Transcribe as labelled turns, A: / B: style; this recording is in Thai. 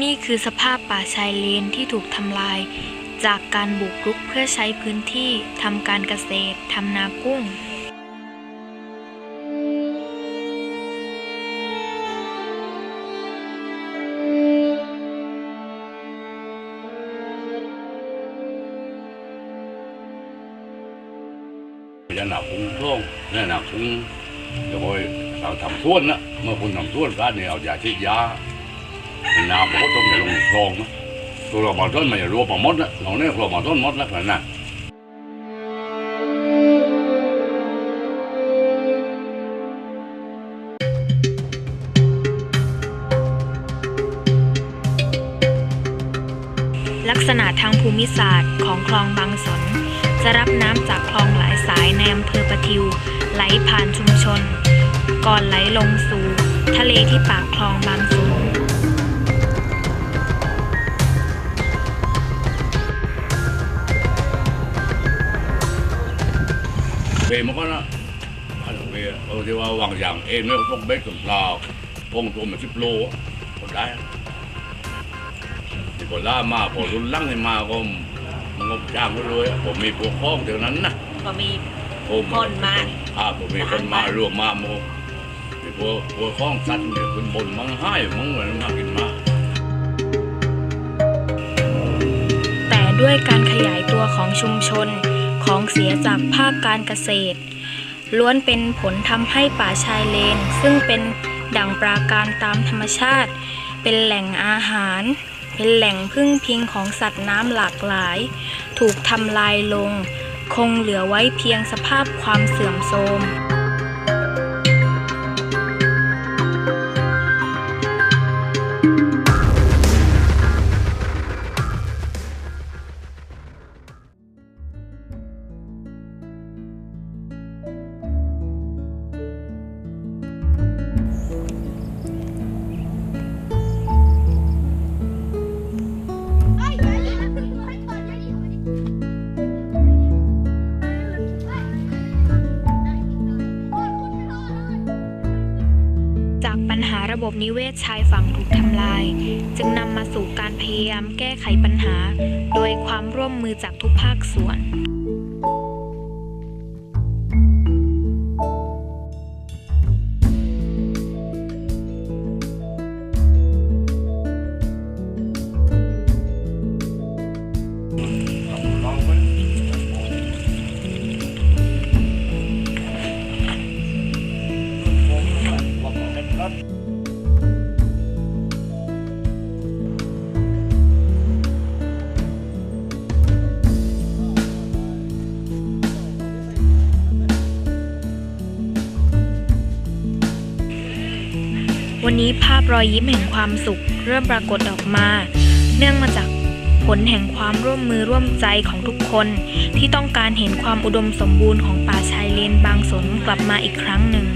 A: นี่คือสภาพป่าชายเลนที่ถูกทำลาย จากการบุกรุกเพื่อใช้พื้นที่ทำการเกษตรทำนากุ้ง
B: ยาหนัก cũng xuống nên nào cũng rồi sao thầm xuân á mà cũng thầm xuân ra thì họ giải thích giá นนะเมื่อคุณทำส่วนการเนี่ยเอายาฉีดยาน้ำก็ต้องอย่าลงคลองนะตัวเราบอต้นมันอย่ารัวปะมดนะเราเนี่ยคลองบอต้นมดแล้วกันนะ
A: ลักษณะทางภูมิศาสตร์ของคลองบางสน จะรับน้ำจากคลองหลายสายในอำเภอประทิว ไหลผ่านชุมชน ก่อนไหลลงสู่ ทะเลที่ปากคลองบางสน
B: ที่พอล่ามาพอรุนลั่งให้มาก็มันก็จ้างเขาเลยผมมีพวกข้องเท่านั้นนะ
C: ก็มี
B: ผม
C: คนมา
B: อ่าผมมีคนมารวมมาโมมีพวกพวกข้องสัตว์เนี่ยคุณบนมังให้มังอะไรมากินมา
A: แต่ด้วยการขยายตัวของชุมชน ของเสียจากภาคการเกษตร ล้วนเป็นผลทำให้ป่าชายเลน ซึ่งเป็นดั่งปราการตามธรรมชาติ เป็นแหล่งอาหาร เป็นแหล่งพึ่งพิงของสัตว์น้ำหลากหลาย ถูกทำลายลง คงเหลือไว้เพียงสภาพความเสื่อมโทรม จากปัญหาระบบนิเวศชายฝั่งถูกทำลาย จึงนำมาสู่การพยายามแก้ไขปัญหา โดยความร่วมมือจากทุกภาคส่วน วันนี้ภาพรอยยิ้มแห่งความสุข เริ่มปรากฏออกมา เนื่องมาจากผลแห่งความร่วมมือร่วมใจของทุกคน ที่ต้องการเห็นความอุดมสมบูรณ์ของป่าชายเลนบางสนกลับมาอีกครั้งหนึ่ง